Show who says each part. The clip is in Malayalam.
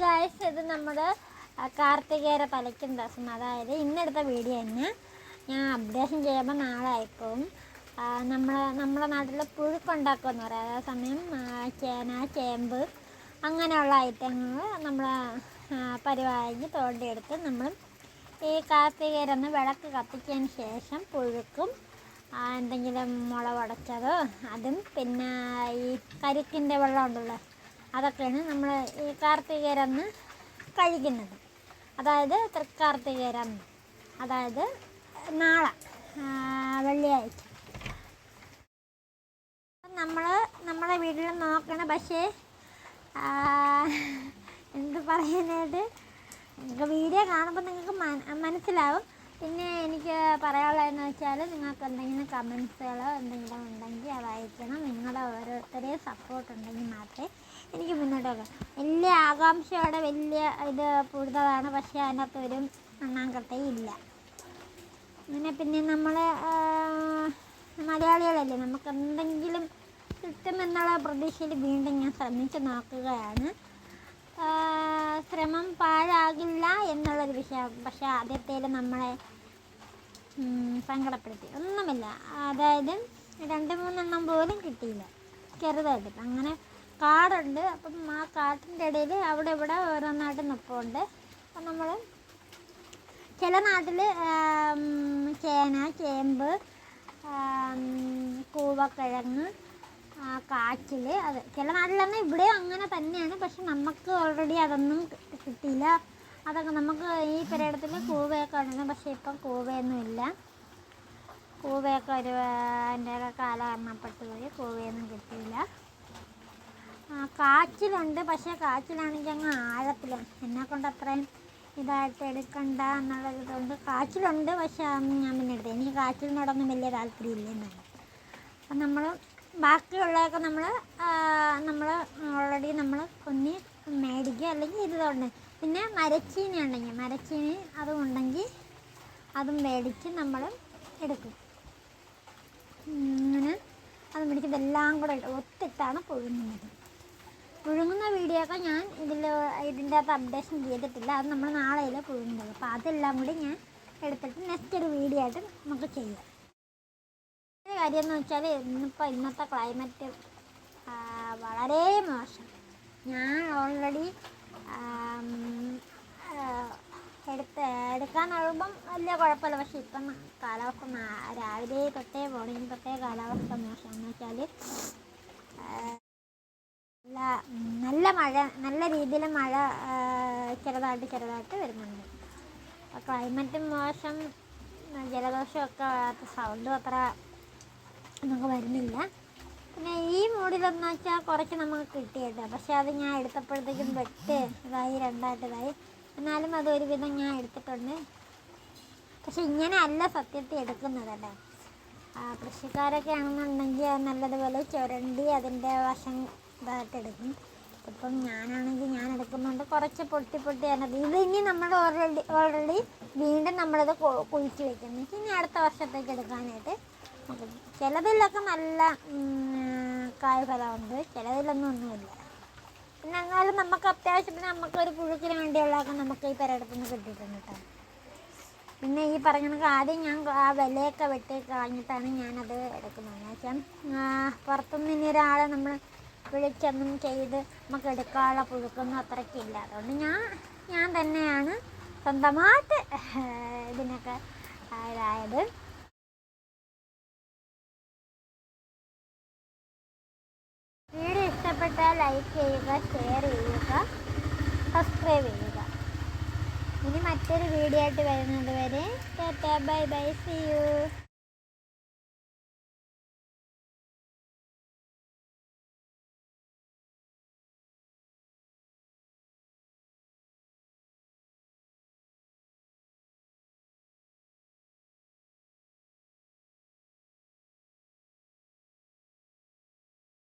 Speaker 1: ഗായ്സ് ഇത് നമ്മുടെ കാർത്തികേര തലയ്ക്കും ദിവസം. അതായത് ഇന്നെടുത്ത വീഡിയോ തന്നെ ഞാൻ അപ്ഡേഷൻ ചെയ്യുമ്പോൾ നാളെ ആയിപ്പോവും. നമ്മളെ നമ്മുടെ നാട്ടിൽ പുഴുക്കുണ്ടാക്കുമെന്ന് പറയാം. അതേ സമയം ചേന ചേമ്പ് അങ്ങനെയുള്ള ഐറ്റങ്ങൾ നമ്മൾ പരിപാലിച്ച് തോണ്ടിയെടുത്ത് നമ്മൾ ഈ കാർത്തികേരന്ന് വിളക്ക് കത്തിച്ചതിന് ശേഷം പുഴുക്കും എന്തെങ്കിലും മുളവടച്ചതോ അതും പിന്നെ ഈ കരിക്കിന്റെ വെള്ളം ഉണ്ടല്ലോ. അതൊക്കെയാണ് നമ്മൾ ഈ കാർത്തികേരന്ന് കഴിക്കുന്നത്. അതായത് തൃക്കാർത്തികേരന്ന് അതായത് നാളെ വെള്ളിയാഴ്ച. നമ്മൾ നമ്മുടെ വീട്ടിൽ നോക്കണം പക്ഷേ എന്ത് പറയുന്നത്? നിങ്ങൾക്ക് വീഡിയോ കാണുമ്പോൾ നിങ്ങൾക്ക് മനസ്സിലാവും. പിന്നെ എനിക്ക് പറയാനുള്ളതെന്ന് വെച്ചാൽ നിങ്ങൾക്ക് എന്തെങ്കിലും കമൻസുകളോ എന്തെങ്കിലും ഉണ്ടെങ്കിൽ അത് അയക്കണം. നിങ്ങളുടെ ഓരോരുത്തരെയും സപ്പോർട്ട് ഉണ്ടെങ്കിൽ മാത്രമേ എനിക്ക് മുന്നോട്ട് വലിയ ആകാംക്ഷയോടെ വലിയ ഇത് കൂടുതലാണ്. പക്ഷേ അതിനകത്ത് ഒരു അണ്ണാങ്കട്ടയും ഇല്ല. അങ്ങനെ പിന്നെ നമ്മൾ മലയാളികളല്ലേ? നമുക്ക് എന്തെങ്കിലും കിട്ടുമെന്നുള്ള പ്രതീക്ഷയിൽ വീണ്ടും ഞാൻ ശ്രമിച്ച് നോക്കുകയാണ്. ശ്രമം പാഴാകില്ല എന്നുള്ളൊരു വിഷയം. പക്ഷേ ആദ്യത്തേൽ നമ്മളെ സങ്കടപ്പെടുത്തി. ഒന്നുമില്ല. അതായത് രണ്ട് മൂന്നെണ്ണം പോലും കിട്ടിയില്ല. ചെറുതായിട്ട്. അങ്ങനെ കാടുണ്ട്. അപ്പം ആ കാട്ടിന്റെ ഇടയിൽ അവിടെ ഇവിടെ ഓരോന്നായിട്ട് നിൽപ്പുണ്ട് അപ്പം നമ്മൾ ചില നാട്ടിൽ ചേന ചേമ്പ് കൂവക്കിഴങ്ങ് കാച്ചിൽ അത് ചില നാട്ടിലൊന്നും ഇവിടെയും അങ്ങനെ തന്നെയാണ്. പക്ഷെ നമുക്ക് ഓൾറെഡി അതൊന്നും കിട്ടിയില്ല. അതൊക്കെ നമുക്ക് ഈ പെരയിടത്തിൽ കൂവയൊക്കെ ഉണ്ടായിരുന്നു പക്ഷേ ഇപ്പം കൂവയൊന്നും ഇല്ല. കൂവയൊക്കെ ഒരു എന്റെ കാലം പോയി കൂവയൊന്നും കിട്ടിയില്ല. കാച്ചിലുണ്ട്. പക്ഷേ കാച്ചിലാണെങ്കിൽ അങ്ങ് ആഴത്തിലാണ് എന്നെ കൊണ്ട് അത്രയും ഇതായിട്ട് എടുക്കണ്ട എന്നുള്ളത് കൊണ്ട് കാച്ചിലുണ്ട്. പക്ഷേ ഞാൻ പിന്നെ എടുത്തു എനിക്ക് കാച്ചിലിനോടൊന്നും വലിയ താല്പര്യമില്ല എന്നാണ് അപ്പം നമ്മൾ ബാക്കിയുള്ളതൊക്കെ നമ്മൾ നമ്മൾ ഓൾറെഡി നമ്മൾ കൊന്നി മേടിക്കുക അല്ലെങ്കിൽ ഇതുകൊണ്ട് പിന്നെ മരച്ചീനി ഉണ്ടെങ്കിൽ മരച്ചീനി അതും ഉണ്ടെങ്കിൽ അതും മേടിച്ച് നമ്മൾ എടുക്കും. അങ്ങനെ അത് മേടിക്കും ഇതെല്ലാം കൂടെ ഒത്തിട്ടാണ് പുഴുങ്ങുന്നത്. പുഴുങ്ങുന്ന വീഡിയോ ഒക്കെ ഞാൻ ഇതിൽ ഇതിന്റെ അകത്ത് അപ്ഡേഷൻ ചെയ്തിട്ടില്ല. അത് നമ്മൾ നാളെയല്ലേ പുഴുങ്ങുന്നത്. അപ്പോൾ അതെല്ലാം കൂടി ഞാൻ എടുത്തിട്ട് നെക്സ്റ്റ് ഒരു വീഡിയോ ആയിട്ട് നമുക്ക് ചെയ്യാം. കാര്യം എന്ന് വെച്ചാൽ ഇന്നിപ്പോൾ ഇന്നത്തെ ക്ലൈമറ്റ് വളരെ മോശം. ഞാൻ ഓൾറെഡി എടുത്ത് എടുക്കാനാകുമ്പം വലിയ കുഴപ്പമില്ല. പക്ഷെ ഇപ്പം കാലാവസ്ഥ രാവിലെ തൊട്ടേ മോർണിംഗ് തൊട്ടേ കാലാവസ്ഥ മോശം എന്ന് വെച്ചാൽ നല്ല നല്ല മഴ നല്ല രീതിയിൽ മഴ ചെറുതായിട്ട് ചെറുതായിട്ട് വരുന്നുണ്ട്. അപ്പോൾ ക്ലൈമറ്റ് മോശം ജലദോഷമൊക്കെ സൗണ്ടും അത്ര നമുക്ക് വരുന്നില്ല. പിന്നെ ഈ മൂടിലെന്ന് വെച്ചാൽ കുറച്ച് നമുക്ക് കിട്ടിയിട്ട് പക്ഷേ അത് ഞാൻ എടുത്തപ്പോഴത്തേക്കും വെട്ട് ഇതായി രണ്ടായിട്ട് ഇതായി എന്നാലും അത് ഒരുവിധം ഞാൻ എടുത്തിട്ടുണ്ട്. പക്ഷെ ഇങ്ങനെ അല്ല സത്യത്തിൽ എടുക്കുന്നത് കേട്ടോ. കൃഷിക്കാരൊക്കെ ആണെന്നുണ്ടെങ്കിൽ നല്ലതുപോലെ ചുരണ്ടി അതിന്റെ വശം ഇതായിട്ട് എടുക്കും. ഇപ്പം ഞാനാണെങ്കിൽ ഞാൻ എടുക്കുന്നുണ്ട് കുറച്ച് പൊട്ടി പൊട്ടി അതിനകത്ത് ഇത് ഇനി നമ്മൾ ഓൾറെഡി ഓൾറെഡി വീണ്ടും നമ്മളത് കുഴിച്ച് വെക്കുന്നു. ഇനി അടുത്ത വർഷത്തേക്ക് എടുക്കാനായിട്ട്. ചിലതിലൊക്കെ നല്ല കായ്ഫലമുണ്ട്. ചിലതിലൊന്നും ഒന്നുമില്ല. പിന്നെ എന്നാലും നമുക്ക് അത്യാവശ്യത്തിന് നമുക്ക് ഒരു പുഴുക്കിന് വേണ്ടിയുള്ളതൊക്കെ നമുക്ക് ഈ പെരടത്തുനിന്ന് കിട്ടിയിട്ടുണ്ട് കേട്ടോ. പിന്നെ ഈ പറഞ്ഞ കണക്ക് ആദ്യം ഞാൻ ആ വിലയൊക്കെ വെട്ടി കളഞ്ഞിട്ടാണ് ഞാനത് എടുക്കുന്നത്. വെച്ചാൽ പുറത്തുനിന്ന് ഇനി ഒരാളെ നമ്മൾ വിളിച്ചൊന്നും ചെയ്ത് നമുക്ക് എടുക്കാനുള്ള പുഴുക്കൊന്നും അത്രയ്ക്കില്ല അതുകൊണ്ട് ഞാൻ ഞാൻ തന്നെയാണ് സ്വന്തമായിട്ട് ഇതിനൊക്കെ ഇതായത് ലൈക്ക് ചെയ്യുക ഷെയർ ചെയ്യുക സബ്സ്ക്രൈബ് ചെയ്യുക ഇനി മറ്റൊരു വീഡിയോ ആയിട്ട് വരുന്നത് വരെ ബൈ ബൈ സി യു